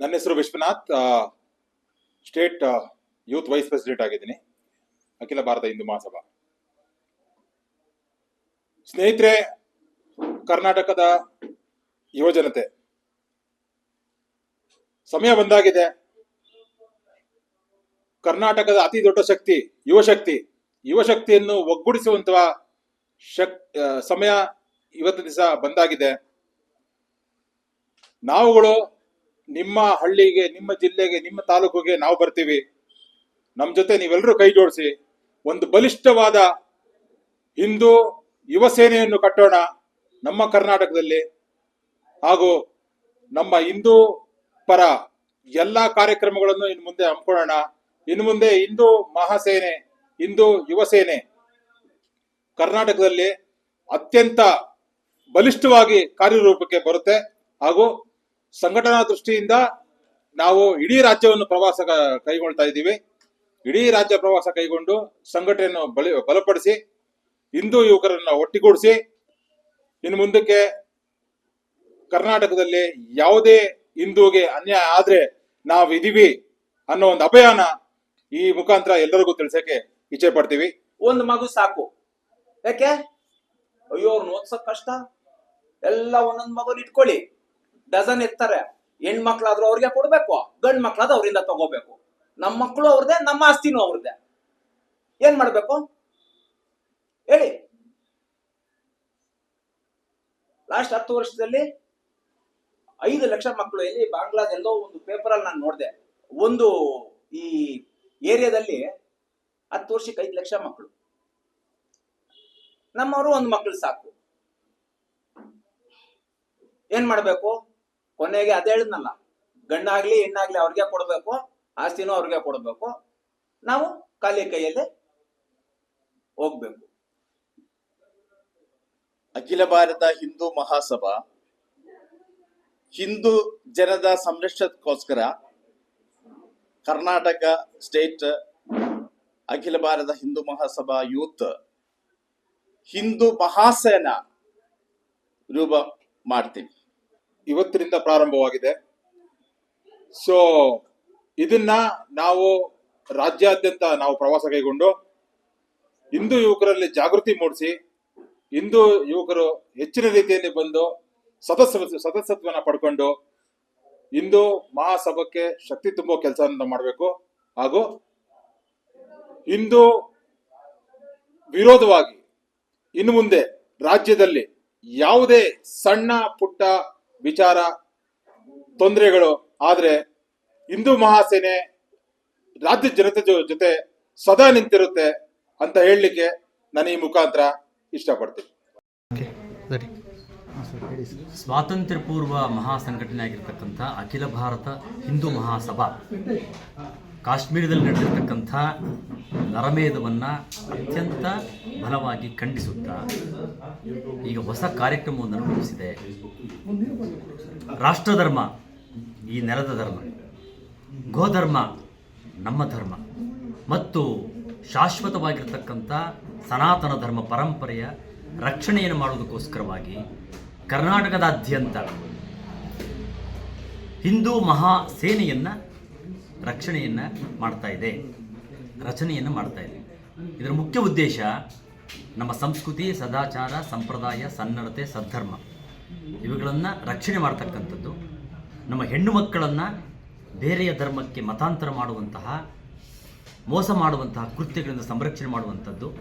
ನನ್ನ ಹೆಸರು Vishwanath. State youth vice president ಆಗಿದ್ದೀನಿ. ಅಖಿಲ ಭಾರತ ಹಿಂದೂ ಮಹಾಸಭಾ. ಸ್ನೇಹಿತರೆ, ಕರ್ನಾಟಕದ ಯುವಜನತೆ ಸಮಯ ಬಂದಾಗಿದೆ. ಕರ್ನಾಟಕದ ಅತಿ ದೊಡ್ಡ ಶಕ್ತಿ ಯುವಶಕ್ತಿ ಯುವಶಕ್ತಿಯನ್ನು ಒಗ್ಗೂಡಿಸುವಂತಹ ಶಕ್ ಸಮಯ ಇವತ್ತು ದಿವಸ ಬಂದಾಗಿದೆ. ನಾವುಗಳು ನಿಮ್ಮ ಹಳ್ಳಿಗೆ, ನಿಮ್ಮ ಜಿಲ್ಲೆಗೆ, ನಿಮ್ಮ ತಾಲೂಕಿಗೆ ನಾವು ಬರ್ತೀವಿ. ನಮ್ಮ ಜೊತೆ ನೀವೆಲ್ಲರೂ ಕೈ ಜೋಡಿಸಿ. ಒಂದು ಬಲಿಷ್ಠವಾದ ಹಿಂದೂ ಯುವ ಸೇನೆಯನ್ನು ಕಟ್ಟೋಣ ನಮ್ಮ ಕರ್ನಾಟಕದಲ್ಲಿ. ಹಾಗೂ ನಮ್ಮ ಹಿಂದೂ ಪರ ಎಲ್ಲ ಕಾರ್ಯಕ್ರಮಗಳನ್ನು ಇನ್ನು ಮುಂದೆ ಹಮ್ಮಿಕೊಳ್ಳೋಣ. ಇನ್ನು ಮುಂದೆ ಹಿಂದೂ ಮಹಾಸೇನೆ, ಹಿಂದೂ ಯುವ ಸೇನೆ ಕರ್ನಾಟಕದಲ್ಲಿ ಅತ್ಯಂತ ಬಲಿಷ್ಠವಾಗಿ ಕಾರ್ಯರೂಪಕ್ಕೆ ಬರುತ್ತೆ. ಹಾಗೂ ಸಂಘಟನಾ ದೃಷ್ಟಿಯಿಂದ ನಾವು ಇಡೀ ರಾಜ್ಯವನ್ನು ಪ್ರವಾಸ ಕೈಗೊಳ್ತಾ ಇದ್ದೀವಿ. ಇಡೀ ರಾಜ್ಯ ಪ್ರವಾಸ ಕೈಗೊಂಡು ಸಂಘಟನೆಯನ್ನು ಬಲಿ ಬಲಪಡಿಸಿ, ಹಿಂದೂ ಯುವಕರನ್ನು ಒಟ್ಟಿಗೂಡಿಸಿ, ಇನ್ನು ಮುಂದಕ್ಕೆ ಕರ್ನಾಟಕದಲ್ಲಿ ಯಾವುದೇ ಹಿಂದೂಗೆ ಅನ್ಯಾಯ ಆದ್ರೆ ನಾವು ಇದೀವಿ ಅನ್ನೋ ಒಂದು ಅಭಿಯಾನ ಈ ಮುಖಾಂತರ ಎಲ್ಲರಿಗೂ ತಿಳಿಸಕ್ಕೆ ಇಚ್ಛೆ ಪಡ್ತೀವಿ. ಒಂದು ಮಗು ಸಾಕು. ಯಾಕೆ? ಅಯ್ಯೋ ಅವ್ರನ್ನ ಓದ್ಸಕ್ ಕಷ್ಟ. ಎಲ್ಲ ಒಂದೊಂದು ಮಗುನ ಇಟ್ಕೊಳ್ಳಿ. ಡಜನ್ ಇರ್ತಾರೆ. ಹೆಣ್ಮಕ್ಳಾದ್ರೂ ಅವ್ರಿಗೆ ಕೊಡ್ಬೇಕು ಗಂಡ್ ಮಕ್ಳಾದ್ರೂ ಅವರಿಂದ ತಗೋಬೇಕು. ನಮ್ಮ ಮಕ್ಕಳು ಅವ್ರದೇ, ನಮ್ಮ ಆಸ್ತಿನೂ ಅವ್ರದೇ. ಏನ್ ಮಾಡ್ಬೇಕು? ಹೇಳಿ. ಲಾಸ್ಟ್ ಹತ್ತು ವರ್ಷದಲ್ಲಿ ಐದು ಲಕ್ಷ ಮಕ್ಕಳು ಇಲ್ಲಿ ಬಾಂಗ್ಲಾದ ಎಲ್ಲೋ ಒಂದು ಪೇಪರ್ ಅಲ್ಲಿ ನಾನು ನೋಡಿದೆ. ಒಂದು ಈ ಏರಿಯಾದಲ್ಲಿ ಹತ್ತು ವರ್ಷಕ್ಕೆ ಐದು ಲಕ್ಷ ಮಕ್ಕಳು ನಮ್ಮವರು ಒಂದು ಮಕ್ಕಳು ಸಾಕು. ಏನ್ ಮಾಡ್ಬೇಕು? ಕೊನೆಗೆ ಅದೇ ಹೇಳಿದ್ನಲ್ಲ ಗಂಡಾಗ್ಲಿ ಹೆಣ್ಣಾಗ್ಲಿ ಅವ್ರಿಗೆ ಕೊಡ್ಬೇಕು, ಆಸ್ತಿನೂ ಅವ್ರಿಗೆ ಕೊಡ್ಬೇಕು, ನಾವು ಖಾಲಿ ಕೈಯಲ್ಲಿ ಹೋಗ್ಬೇಕು. ಅಖಿಲ ಭಾರತ ಹಿಂದೂ ಮಹಾಸಭಾ, ಹಿಂದೂ ಜನದ ಸಂರಕ್ಷಣಕ್ಕೋಸ್ಕರ ಕರ್ನಾಟಕ ಸ್ಟೇಟ್ ಅಖಿಲ ಭಾರತ ಹಿಂದೂ ಮಹಾಸಭಾ ಯೂತ್ ಹಿಂದೂ ಮಹಾಸೇನಾ ರೂಪ ಮಾಡ್ತೀವಿ. ಇವತ್ತಿನಿಂದ ಪ್ರಾರಂಭವಾಗಿದೆ. ಸೊ ಇದನ್ನ ನಾವು ರಾಜ್ಯಾದ್ಯಂತ ನಾವು ಪ್ರವಾಸ ಕೈಗೊಂಡು ಹಿಂದೂ ಯುವಕರಲ್ಲಿ ಜಾಗೃತಿ ಮೂಡಿಸಿ, ಹಿಂದೂ ಯುವಕರು ಹೆಚ್ಚಿನ ರೀತಿಯಲ್ಲಿ ಬಂದು ಸದಸ್ಯ ಸದಸ್ಯತ್ವನ ಪಡ್ಕೊಂಡು ಹಿಂದೂ ಮಹಾಸಭಕ್ಕೆ ಶಕ್ತಿ ತುಂಬೋ ಕೆಲಸವನ್ನು ಮಾಡಬೇಕು. ಹಾಗೂ ಹಿಂದೂ ವಿರೋಧವಾಗಿ ಇನ್ನು ಮುಂದೆ ರಾಜ್ಯದಲ್ಲಿ ಯಾವುದೇ ಸಣ್ಣ ಪುಟ್ಟ ವಿಚಾರ ತೊಂದರೆಗಳು ಆದರೆ ಹಿಂದೂ ಮಹಾಸೇನೆ ರಾಜ್ಯ ಜನತೆ ಜೊ- ಜೊತೆ ಸದಾ ನಿಂತಿರುತ್ತೆ ಅಂತ ಹೇಳಲಿಕ್ಕೆ ನಾನು ಈ ಮುಖಾಂತರ ಇಷ್ಟಪಡ್ತೀನಿ. ಸ್ವಾತಂತ್ರ್ಯ ಪೂರ್ವ ಮಹಾಸಂಘಟನೆ ಆಗಿರ್ತಕ್ಕಂಥ ಅಖಿಲ ಭಾರತ ಹಿಂದೂ ಮಹಾಸಭಾ. ಕಾಶ್ಮೀರದಲ್ಲಿ ನಡೆದಿರ್ತಕ್ಕಂಥ ನರಮೇಧವನ್ನು ಅತ್ಯಂತ ಬಲವಾಗಿ ಖಂಡಿಸುತ್ತಾ ಈಗ ಹೊಸ ಕಾರ್ಯಕ್ರಮವನ್ನು ರೂಪಿಸಿದೆ. ರಾಷ್ಟ್ರಧರ್ಮ, ಈ ನೆಲದ ಧರ್ಮ, ಗೋಧರ್ಮ, ನಮ್ಮ ಧರ್ಮ, ಮತ್ತು ಶಾಶ್ವತವಾಗಿರ್ತಕ್ಕಂಥ ಸನಾತನ ಧರ್ಮ ಪರಂಪರೆಯ ರಕ್ಷಣೆಯನ್ನು ಮಾಡುವುದಕ್ಕೋಸ್ಕರವಾಗಿ ಕರ್ನಾಟಕದಾದ್ಯಂತ ಹಿಂದೂ ಮಹಾ ಸೇನೆಯನ್ನು ರಕ್ಷಣೆಯನ್ನು ಮಾಡ್ತಾ ಇದೆ. ರಚನೆಯನ್ನು ಮಾಡ್ತಾ ಇದೆ. ಇದರ ಮುಖ್ಯ ಉದ್ದೇಶ ನಮ್ಮ ಸಂಸ್ಕೃತಿ, ಸದಾಚಾರ, ಸಂಪ್ರದಾಯ, ಸನ್ನಡತೆ, ಸದ್ಧರ್ಮ ಇವುಗಳನ್ನು ರಕ್ಷಣೆ ಮಾಡ್ತಕ್ಕಂಥದ್ದು. ನಮ್ಮ ಹೆಣ್ಣು ಮಕ್ಕಳನ್ನು ಬೇರೆಯ ಧರ್ಮಕ್ಕೆ ಮತಾಂತರ ಮಾಡುವಂತಹ, ಮೋಸ ಮಾಡುವಂತಹ ಕೃತ್ಯಗಳಿಂದ ಸಂರಕ್ಷಣೆ ಮಾಡುವಂಥದ್ದು.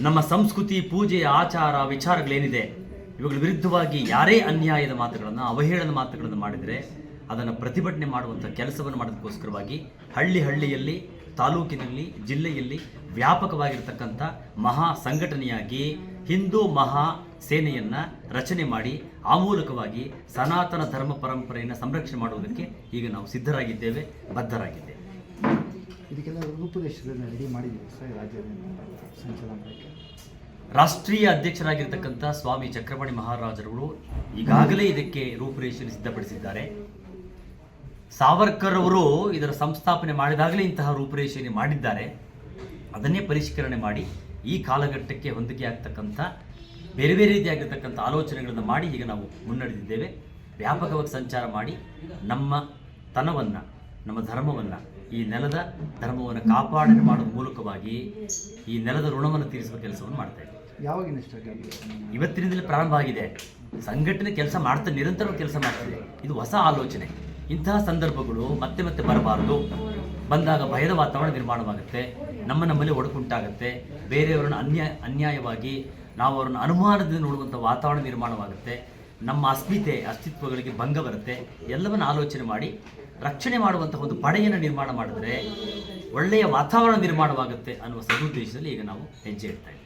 ನಮ್ಮ ಸಂಸ್ಕೃತಿ, ಪೂಜೆ, ಆಚಾರ, ವಿಚಾರಗಳೇನಿದೆ, ಇವುಗಳ ವಿರುದ್ಧವಾಗಿ ಯಾರೇ ಅನ್ಯಾಯದ ಮಾತುಗಳನ್ನು ಅವಹೇಳನ ಮಾತುಗಳನ್ನು ಮಾಡಿದರೆ ಅದನ್ನು ಪ್ರತಿಭಟನೆ ಮಾಡುವಂಥ ಕೆಲಸವನ್ನು ಮಾಡೋದಕ್ಕೋಸ್ಕರವಾಗಿ ಹಳ್ಳಿ ಹಳ್ಳಿಯಲ್ಲಿ ತಾಲೂಕಿನಲ್ಲಿ ಜಿಲ್ಲೆಯಲ್ಲಿ ವ್ಯಾಪಕವಾಗಿರ್ತಕ್ಕಂಥ ಮಹಾ ಸಂಘಟನೆಯಾಗಿ ಹಿಂದೂ ಮಹಾ ಸೇನೆಯನ್ನು ರಚನೆ ಮಾಡಿ ಆ ಮೂಲಕವಾಗಿ ಸನಾತನ ಧರ್ಮ ಪರಂಪರೆಯನ್ನು ಸಂರಕ್ಷಣೆ ಮಾಡುವುದಕ್ಕೆ ಈಗ ನಾವು ಸಿದ್ಧರಾಗಿದ್ದೇವೆ ಬದ್ಧರಾಗಿದ್ದೇವೆ. ಇದಕ್ಕೆಲ್ಲ ರೂಪುರೇಷೆಗಳನ್ನ ರೆಡಿ ಮಾಡಿದ್ದೀವಿ ಸರ್ ರಾಷ್ಟ್ರೀಯ ಅಧ್ಯಕ್ಷರಾಗಿರ್ತಕ್ಕಂಥ ಸ್ವಾಮಿ ಚಕ್ರಪಾಣಿ ಮಹಾರಾಜರುಗಳು ಈಗಾಗಲೇ ಇದಕ್ಕೆ ರೂಪುರೇಷೆಯನ್ನು ಸಿದ್ಧಪಡಿಸಿದ್ದಾರೆ. ಸಾವರ್ಕರ್ ಅವರು ಇದರ ಸಂಸ್ಥಾಪನೆ ಮಾಡಿದಾಗಲೇ ಇಂತಹ ರೂಪುರೇಷೆಯನ್ನು ಮಾಡಿದ್ದಾರೆ. ಅದನ್ನೇ ಪರಿಷ್ಕರಣೆ ಮಾಡಿ ಈ ಕಾಲಘಟ್ಟಕ್ಕೆ ಹೊಂದಿಕೆ ಆಗ್ತಕ್ಕಂಥ ಬೇರೆ ಬೇರೆ ರೀತಿಯಾಗಿರ್ತಕ್ಕಂಥ ಆಲೋಚನೆಗಳನ್ನು ಮಾಡಿ ಈಗ ನಾವು ಮುನ್ನಡೆದಿದ್ದೇವೆ. ವ್ಯಾಪಕವಾಗಿ ಸಂಚಾರ ಮಾಡಿ ನಮ್ಮ ತನವನ್ನು ನಮ್ಮ ಧರ್ಮವನ್ನು ಈ ನೆಲದ ಧರ್ಮವನ್ನು ಕಾಪಾಡಣೆ ಮಾಡುವ ಮೂಲಕವಾಗಿ ಈ ನೆಲದ ಋಣವನ್ನು ತೀರಿಸುವ ಕೆಲಸವನ್ನು ಮಾಡ್ತಾ ಇದ್ದೀವಿ. ಇವತ್ತಿನಿಂದಲೇ ಪ್ರಾರಂಭ ಆಗಿದೆ. ಸಂಘಟನೆ ಕೆಲಸ ಮಾಡ್ತಾ ನಿರಂತರವಾಗಿ ಕೆಲಸ ಮಾಡ್ತಿದೆ ಇದು ಹೊಸ ಆಲೋಚನೆ. ಇಂತಹ ಸಂದರ್ಭಗಳು ಮತ್ತೆ ಮತ್ತೆ ಬರಬಾರದು. ಬಂದಾಗ ಭಯದ ವಾತಾವರಣ ನಿರ್ಮಾಣವಾಗುತ್ತೆ. ನಮ್ಮ ನಮ್ಮಲ್ಲಿ ಒಡಕುಂಟಾಗುತ್ತೆ. ಬೇರೆಯವರನ್ನು ಅನ್ಯಾಯ ಅನ್ಯಾಯವಾಗಿ ನಾವು ಅವರನ್ನು ಅನುಮಾನದಿಂದ ನೋಡುವಂಥ ವಾತಾವರಣ ನಿರ್ಮಾಣವಾಗುತ್ತೆ. ನಮ್ಮ ಅಸ್ಮಿತೆ, ಅಸ್ತಿತ್ವಗಳಿಗೆ ಭಂಗ ಬರುತ್ತೆ. ಎಲ್ಲವನ್ನು ಆಲೋಚನೆ ಮಾಡಿ, ರಕ್ಷಣೆ ಮಾಡುವಂಥ ಒಂದು ಪಡೆಯನ್ನು ನಿರ್ಮಾಣ ಮಾಡಿದ್ರೆ ಒಳ್ಳೆಯ ವಾತಾವರಣ ನಿರ್ಮಾಣವಾಗುತ್ತೆ ಅನ್ನುವ ಸದುದ್ದೇಶದಲ್ಲಿ ಈಗ ನಾವು ಹೆಜ್ಜೆ ಇಡ್ತಾ ಇದ್ದೀವಿ.